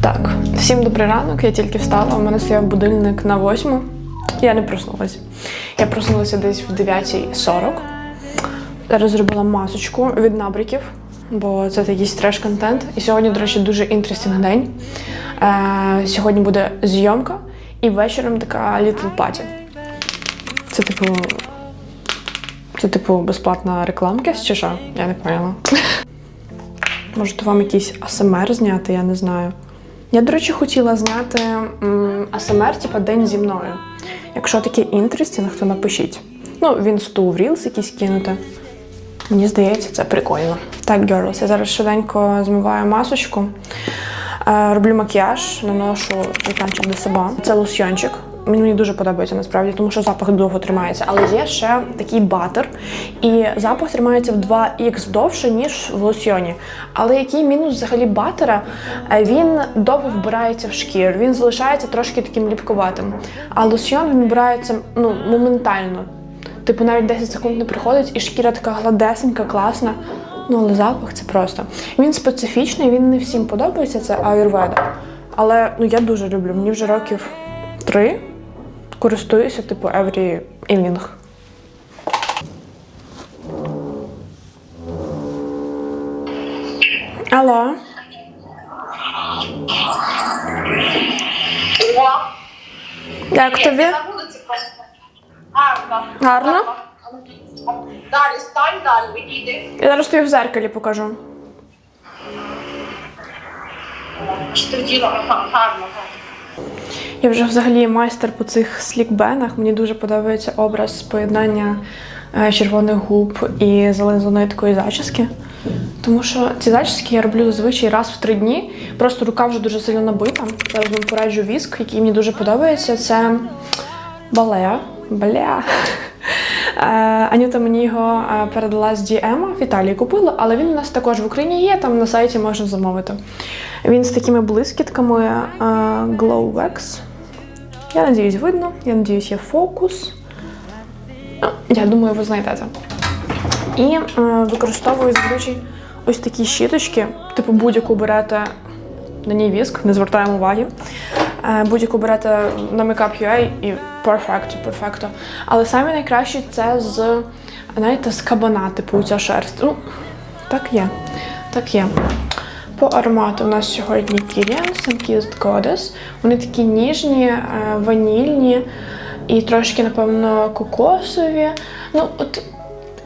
Так, всім добрий ранок. Я тільки встала. У мене стояв будильник на восьму. Я не проснулася. Я проснулася десь в 9.40. Зараз зробила масочку від набриків, бо це якийсь треш-контент. І сьогодні, до речі, дуже інтересний день. Е, сьогодні буде зйомка і вечором така little party. Це типу. Це типу безплатна рекламка чи що? Я не поняла. Може, то вам якийсь АСМР зняти, я не знаю. Я, до речі, хотіла зняти АСМР, типа день зі мною. Якщо таке інтерестінг, то напишіть. Ну, він сту в рілс якийсь кинути. Мені здається, це прикольно. Так, girls, я зараз швиденько змиваю масочку. Е, роблю макіяж, наношу жовтанчик до себе. Це лосьйончик. Він мені дуже подобається насправді, тому що запах довго тримається. Але є ще такий батер, і запах тримається в 2х довше, ніж в лосьйоні. Але який мінус взагалі батера? Е, Він довго вбирається в шкіру, він залишається трошки таким ліпкуватим. А лосьйон він вбирається ну, моментально. Типу, навіть 10 секунд не приходить, і шкіра така гладесенька, класна. Ну, але запах це просто. Він специфічний, він не всім подобається, це аюрведа. Але ну, я дуже люблю. Мені вже років три користуюся, типу, every evening. Алло, як тобі? Гарно. Гарно? Далі стань, далі відійди. Я зараз тобі в зеркалі покажу. Що ти вділа? Гарно, гарно. Я вже взагалі майстер по цих слікбенах. Мені дуже подобається образ поєднання е, червоних губ і зализаної такої зачіски. Тому що ці зачіски я роблю зазвичай раз в три дні. Просто рука вже дуже сильно набита. Зараз вам пораджу віск, який мені дуже подобається. Це балеа. Балеа. Е, Анюта мені його е, передала з DM, в Італії купила, але він у нас також в Україні є, там на сайті можна замовити. Він з такими блискітками Glow Wax. Я надіюсь, видно. Я надіюсь, є фокус. Я думаю, ви знайдете. І е, використовую зазвичай ось такі щіточки, типу будь-яку берете на ній віск, не звертаємо уваги. Е, Будь-яку берете на Makeup.ua і перфекто, перфекто. Але самі найкращі це з, знаєте, з кабана, типу ця шерсть. Ну, так є. Так є. По аромату у нас сьогодні Kilian Sunkissed Goddess. Вони такі ніжні, е, ванільні і трошки, напевно, кокосові. Ну, от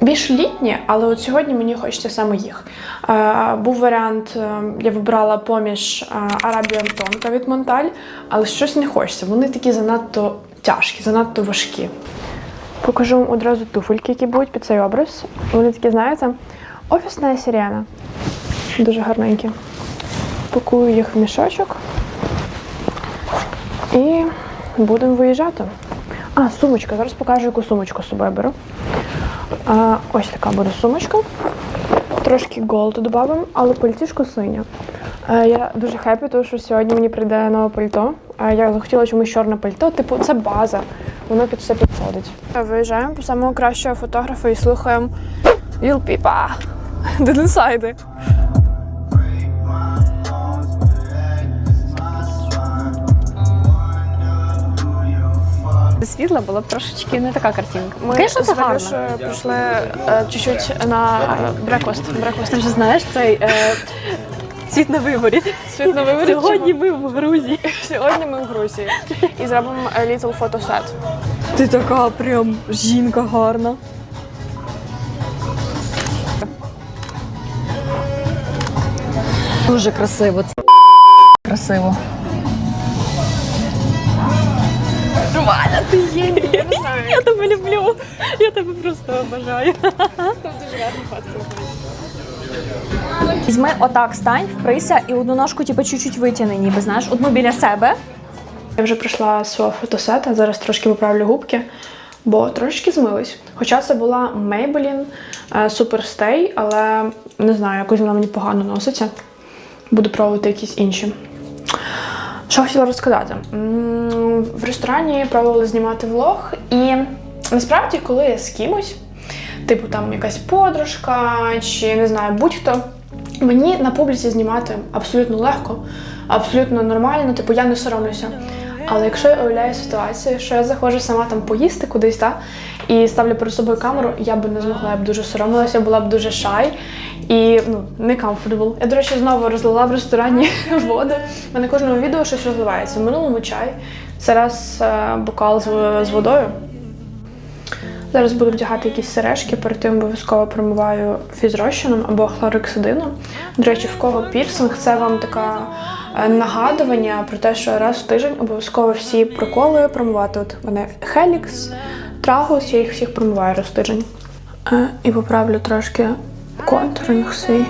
більш літні, але от сьогодні мені хочеться саме їх. Е, був варіант, е, я вибрала поміж Arabian Tonka від Монталь, але щось не хочеться. Вони такі занадто тяжкі, занадто важкі. Покажу вам одразу туфельки, які будуть під цей образ. Вони такі, знаєте, офісна сирена. Дуже гарненькі. Пакую їх в мішочок і будемо виїжджати. А, сумочка. Зараз покажу, яку сумочку з собою беру. А, ось така буде сумочка. Трошки голду додамо, але пальтішко синя. Е, я дуже хеппі, тому що сьогодні мені прийде нове пальто. Е, я захотіла чомусь чорне пальто. Типу, це база. Воно під все підходить. Виїжджаємо по самого кращого фотографа і слухаємо Lil Peep. Денисайди. Світла була б трошечки не така картинка. Ми з це гарно. Валюшею прийшли е, чуть-чуть на брекост. брекост. Ти вже знаєш цей е, світ на виборі. Світ на виборі. Сьогодні ми в Грузії. Сьогодні ми в Грузії і зробимо е, little фотосет. Ти така прям жінка гарна. Дуже красиво. Це красиво. Валя, ти є. Я не знаю. Я тебе люблю. Я тебе просто обожаю. Візьми отак, стань, вприся і одну ножку типу, чуть-чуть витягни, ніби знаєш, одну біля себе. Я вже прийшла з свого фотосета, зараз трошки поправлю губки, бо трошки змились. Хоча це була Maybelline е, Super Stay, але не знаю, якось вона мені погано носиться. Буду пробувати якісь інші. Що хотіла розказати? В ресторані пробували знімати влог, і насправді, коли я з кимось, типу там якась подружка чи не знаю, будь-хто, Мені на публіці знімати абсолютно легко, абсолютно нормально, типу я не соромлюся. Але якщо я уявляю ситуацію, що я заходжу сама там поїсти кудись, та, і ставлю перед собою камеру, я би не змогла, я б дуже соромилася, була б дуже шай і ну, не comfortable. Я, до речі, знову розлила в ресторані воду. У мене кожному відео щось розливається. В минулому чай. Зараз е, бокал з, водою. Зараз буду вдягати якісь сережки, перед тим обов'язково промиваю фізрозчином або хлорексидином. До речі, в кого пірсинг, це вам така е, нагадування про те, що раз в тиждень обов'язково всі проколи промивати. От мене Хелікс, Трагус, я їх всіх промиваю раз в тиждень. Е, І поправлю трошки контуринг свій.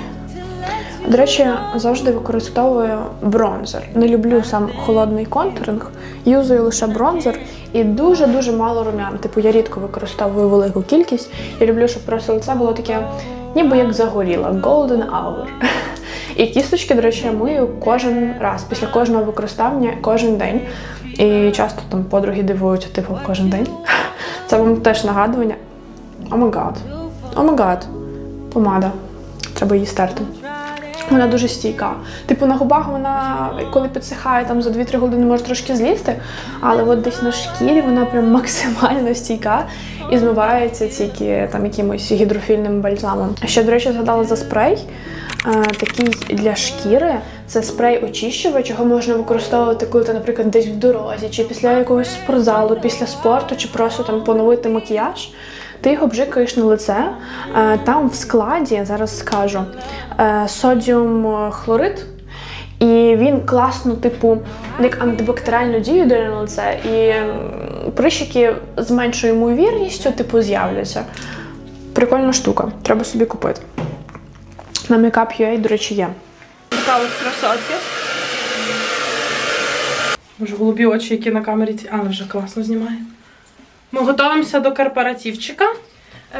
До речі, завжди використовую бронзер. Не люблю сам холодний контуринг, юзую лише бронзер і дуже-дуже мало румян. Типу я рідко використовую велику кількість. Я люблю, щоб просто лице було таке, ніби як загоріло, golden hour. І кісточки, до речі, я мию кожен раз, після кожного використання, кожен день. І часто там подруги дивуються, типу, кожен день. Це вам теж нагадування. О май гад. О май гад. Помада. Треба її стерти. Вона дуже стійка. Типу на губах вона, коли підсихає, там за 2-3 години може трошки злізти, але от десь на шкірі вона прям максимально стійка і змивається тільки там якимось гідрофільним бальзамом. Ще, до речі, згадала за спрей. Е, такий для шкіри. Це спрей очищувач, його можна використовувати, коли ти, наприклад, десь в дорозі, чи після якогось спортзалу, після спорту, чи просто там поновити макіяж. Ти його бжикаєш на лице. Е, Там в складі, зараз скажу, е, содіум хлорид. І він класно, типу, як антибактеріальну дію дає на лице, і прищики з меншою ймовірністю, типу, з'являться. Прикольна штука, треба собі купити. На Makeup.ua, до речі, є. Така от красотки. Може, голубі очі, які на камері. А, вже класно знімає. Ми готуємося до корпоративчика.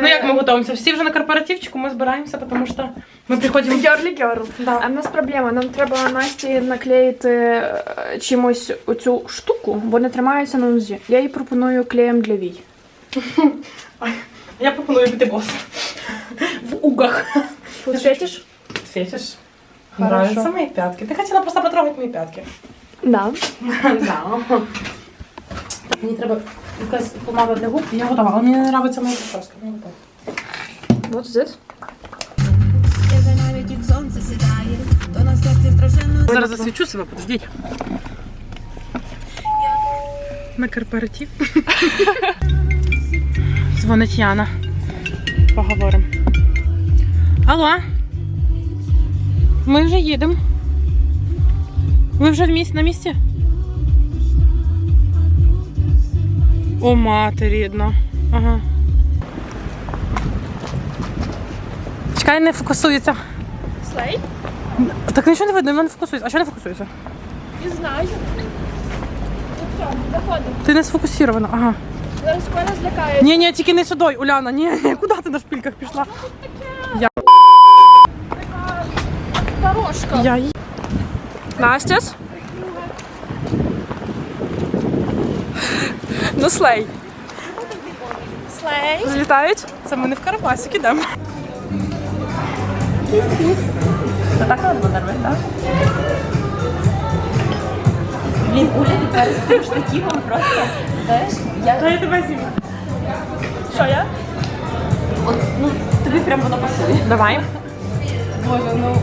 Ну як ми готуємося? Всі вже на корпоративчику, ми збираємося, тому що ми приходимо. Герлі герл. Да. А в нас проблема. Нам треба Насті наклеїти е, чимось оцю штуку, бо не тримається на нозі. Я їй пропоную клеєм для вій. Я пропоную бути бос. В угах. Світиш? Светишь? Нравятся мои пятки. Ты хотела просто потрогать мои пятки. Да. Да. Мені треба якась помада для губ, я готова, але мені не подобається моя прическа. Не готова. What is it? Вже навіть як сонце сідає, то на серці страшенно Зараз засвічу себе, подождіть. На корпоратив. Дзвонить Яна. Поговоримо. Алло. Ми вже їдемо. Ви вже в місті, на місці? О, мати рідна. Ага. Чекай, не фокусується. Слей? Так нічого не видно, воно не фокусується. А що не фокусується? Не знаю. Ну все, заходимо. Ти не сфокусована. Ага. Зараз Коля злякає. Ні, ні, тільки не сюди, Уляна. Ні, ні, куди ти на шпильках пішла? Я, Дорожка. я їй- Ну, слей. Слей. Злітають? Це ми не в Карабасик ідемо. Так треба робити, так? Блін, Уля тепер з тим штативом просто, знаєш, я... Та я тебе зніму. Що я? От, ну, тобі прям воно пасує. Давай. Боже, ну,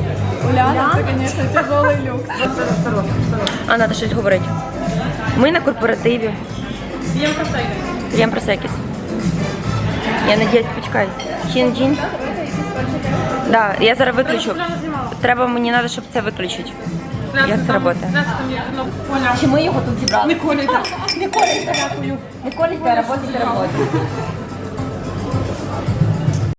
Уляна, це, звісно, тяжелий люк. А, треба щось говорити. Ми на корпоративі. П'ємо просекис. Крем просекис. Я надіюсь, почекай. Чин-джин? Да, я зараз виключу. Треба, мені треба, щоб це виключити. Як це працює? Чи ми його тут зібрали? Не колі, так. Не так. Ніколи Не колі, та роботи, роботи.